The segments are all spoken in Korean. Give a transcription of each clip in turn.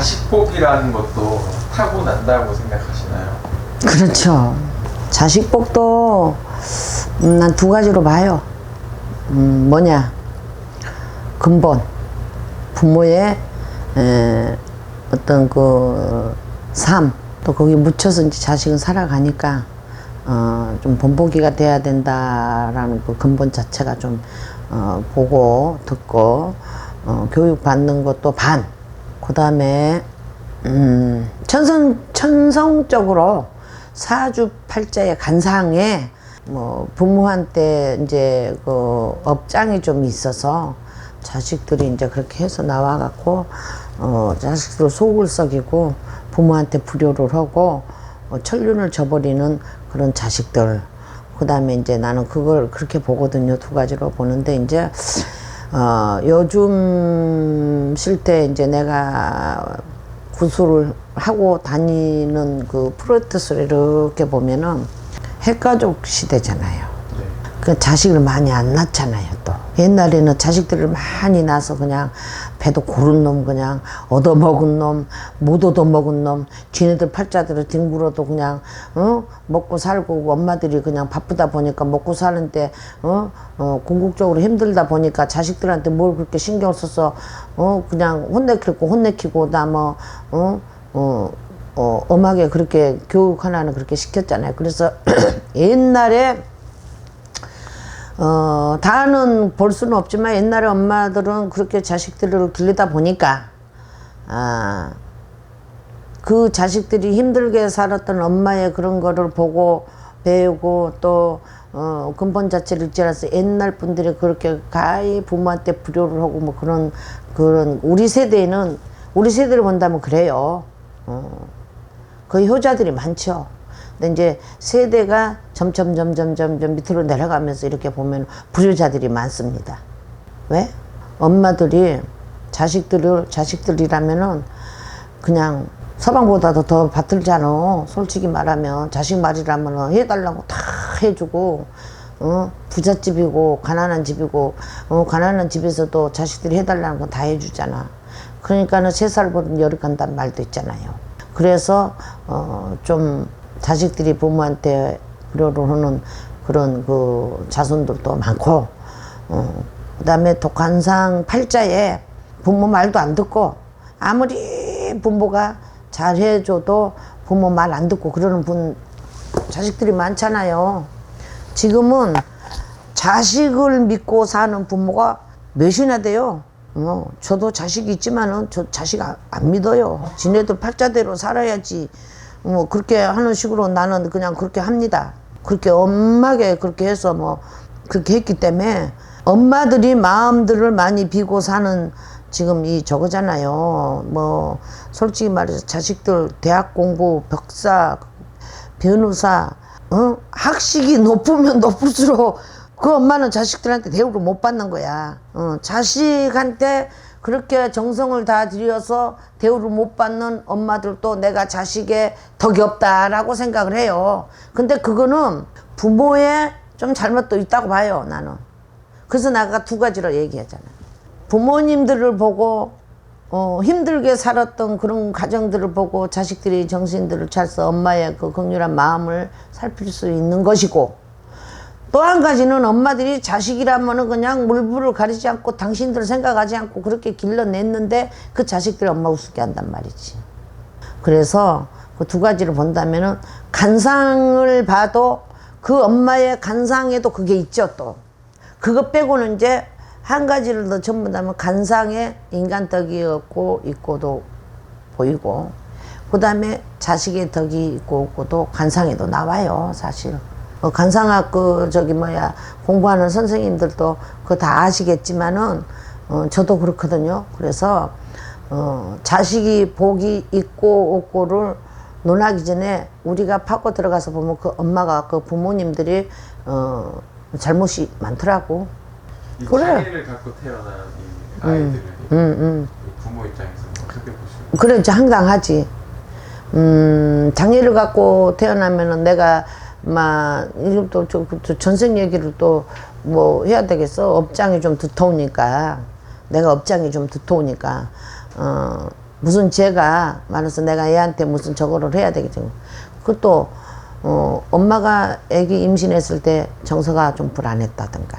자식복이라는 것도 타고난다고 생각하시나요? 그렇죠. 자식복도 음, 난 두 가지로 봐요. 음, 뭐냐 근본 부모의 에, 어떤 그 삶 또 거기 묻혀서 이제 자식은 살아가니까 어, 좀 본보기가 돼야 된다라는 그 근본 자체가 좀 어, 보고 듣고 어, 교육 받는 것도 반. 그 다음에 음, 천성 천성적으로 사주 팔자의 간상에 뭐 부모한테 이제 그 업장이 좀 있어서 자식들이 이제 그렇게 해서 나와갖고 어 자식들 속을 썩이고 부모한테 불효를 하고 어, 천륜을 저버리는 그런 자식들. 그 다음에 이제 나는 그걸 그렇게 보거든요 두 가지로 보는데 이제 어 요즘 실때 이제 내가 구술을 하고 다니는 그 프로젝트를 이렇게 보면은 핵가족 시대잖아요. 네. 그 자식을 많이 안 낳잖아요, 또. 옛날에는 자식들을 많이 낳아서 그냥 배도 고른 놈, 그냥 얻어먹은 놈, 못 얻어먹은 놈, 지네들 팔자대로 뒹굴어도 그냥, 어? 먹고 살고, 엄마들이 그냥 바쁘다 보니까 먹고 사는데, 어? 어, 궁극적으로 힘들다 보니까 자식들한테 뭘 그렇게 신경 써서, 어? 그냥 혼내키고, 혼내키고, 나 뭐, 어? 어, 어, 엄하게 그렇게 교육 하나는 그렇게 시켰잖아요. 그래서 옛날에 어, 다는 볼 수는 없지만 옛날에 엄마들은 그렇게 자식들을 길르다 보니까, 아, 그 자식들이 힘들게 살았던 엄마의 그런 거를 보고 배우고 또, 어, 근본 자체를 잊지 않아서 옛날 분들이 그렇게 가히 부모한테 불효를 하고 뭐 그런, 그런, 우리 세대에는, 우리 세대를 본다면 그래요. 어. 그 효자들이 많죠. 근데 이제 세대가 점점 점점 점점 밑으로 내려가면서 이렇게 보면 불효자들이 많습니다. 왜? 엄마들이 자식들을 자식들이라면은 그냥 서방보다도 더 받들잖아. 솔직히 말하면 자식 말이라면 해달라고 다 해주고 어 부잣집이고 가난한 집이고 어 가난한 집에서도 자식들이 해달라는 거다 해주잖아. 그러니까는 세 살 버릇 열이 간다는 말도 있잖아요. 그래서 어 좀 자식들이 부모한테 불효를 하는 그런 그 자손들도 많고 어 그 다음에 독한상 팔자에 부모 말도 안 듣고 아무리 부모가 잘해줘도 부모 말 안 듣고 그러는 분 자식들이 많잖아요. 지금은 자식을 믿고 사는 부모가 몇이나 돼요. 어, 저도 자식이 있지만은 저 자식 안, 안 믿어요. 지네들 팔자대로 살아야지. 뭐 그렇게 하는 식으로 나는 그냥 그렇게 합니다. 그렇게 엄하게 그렇게 해서 뭐 그렇게 했기 때문에 엄마들이 마음들을 많이 비고 사는 지금 이 저거잖아요. 뭐 솔직히 말해서 자식들 대학 공부, 벽사, 변호사, 어? 학식이 높으면 높을수록 그 엄마는 자식들한테 대우를 못 받는 거야. 어, 자식한테 그렇게 정성을 다 들여서 대우를 못 받는 엄마들도 내가 자식의 덕이 없다라고 생각을 해요. 근데 그거는 부모의 좀 잘못도 있다고 봐요, 나는. 그래서 내가 두 가지로 얘기하잖아. 부모님들을 보고 어, 힘들게 살았던 그런 가정들을 보고 자식들이 정신들을 차서 엄마의 그 극렬한 마음을 살필 수 있는 것이고 또 한 가지는 엄마들이 자식이라면은 그냥 물불을 가리지 않고 당신들 생각하지 않고 그렇게 길러냈는데 그 자식들이 엄마 우습게 한단 말이지. 그래서 그 두 가지를 본다면은 간상을 봐도 그 엄마의 간상에도 그게 있죠 또. 그것 빼고는 이제 한 가지를 더 전부 다면 간상에 인간 덕이 없고 있고도 보이고 그 다음에 자식의 덕이 있고 없고도 간상에도 나와요 사실. 어, 간상학 그 저기 뭐야 공부하는 선생님들도 그거 다 아시겠지만은 어, 저도 그렇거든요. 그래서 어, 자식이 복이 있고 없고를 논하기 전에 우리가 파고 들어가서 보면 그 엄마가 그 부모님들이 어, 잘못이 많더라고. 이 그래. 장애를 갖고 태어난 이 아이들을 음, 음. 부모 입장에서 어떻게 보시나요? 그렇지 황당하지. 음, 장애를 갖고 태어나면은 내가 막 이걸 또 저, 저 전생 얘기를 또 뭐 해야 되겠어. 업장이 좀 두터우니까 내가 업장이 좀 두터우니까 어 무슨 죄가 많아서 내가 애한테 무슨 저거를 해야 되겠죠. 그것도 어, 엄마가 아기 임신했을 때 정서가 좀 불안했다든가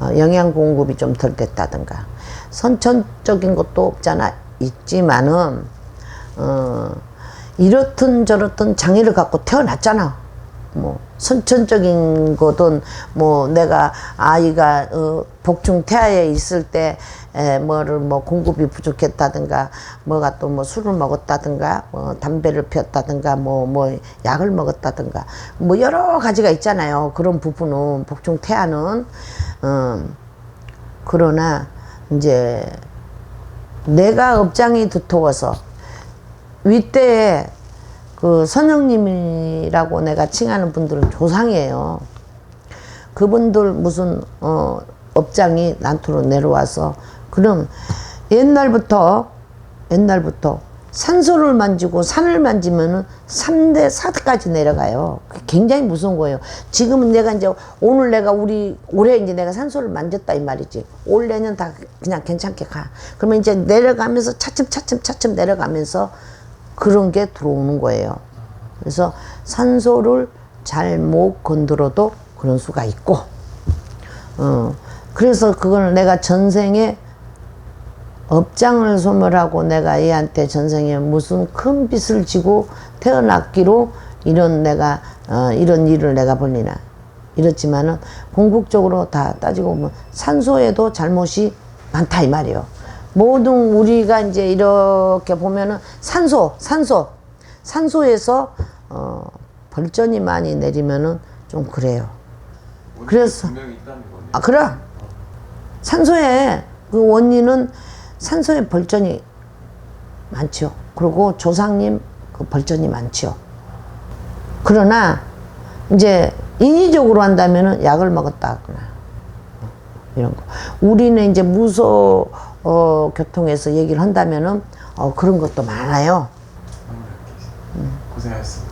어, 영양 공급이 좀 덜 됐다든가 선천적인 것도 없잖아 있지만은 어, 이렇든 저렇든 장애를 갖고 태어났잖아. 뭐 선천적인 거든 뭐 내가 아이가 어, 복중 태아에 있을 때 에, 뭐를 뭐 공급이 부족했다든가 뭐가 또 뭐 술을 먹었다든가 뭐 담배를 피웠다든가 뭐뭐 약을 먹었다든가 뭐 여러 가지가 있잖아요. 그런 부분은 복중 태아는 음, 그러나 이제 내가 업장이 두터워서 윗대에 그 선영님이라고 내가 칭하는 분들은 조상이에요. 그분들 무슨 어 업장이 난투로 내려와서 그럼 옛날부터 옛날부터 산소를 만지고 산을 만지면은 3대 4대까지 내려가요. 굉장히 무서운 거예요. 지금은 내가 이제 오늘 내가 우리 올해 이제 내가 산소를 만졌다 이 말이지. 올 내년 다 그냥 괜찮게 가. 그러면 이제 내려가면서 차츰 차츰 차츰 내려가면서 그런 게 들어오는 거예요. 그래서 산소를 잘 못 건드려도 그런 수가 있고, 어, 그래서 그걸 내가 전생에 업장을 소멸하고 내가 얘한테 전생에 무슨 큰 빚을 지고 태어났기로 이런 내가 어, 이런 일을 내가 벌리나 이렇지만은 궁극적으로 다 따지고 보면 산소에도 잘못이 많다 이 말이에요. 모든 우리가 이제 이렇게 보면은 산소, 산소, 산소에서 어, 벌전이 많이 내리면은 좀 그래요. 그래서-. 아, 그럼 산소에 그 원인은 산소에 벌전이 많죠. 그리고 조상님 그 벌전이 많죠. 그러나 이제 인위적으로 한다면은 약을 먹었다 하거나 이런 거. 우리는 이제 무소 어, 교통에서 얘기를 한다면은 어, 그런 것도 많아요. 마무리할게요. 고생하셨습니다.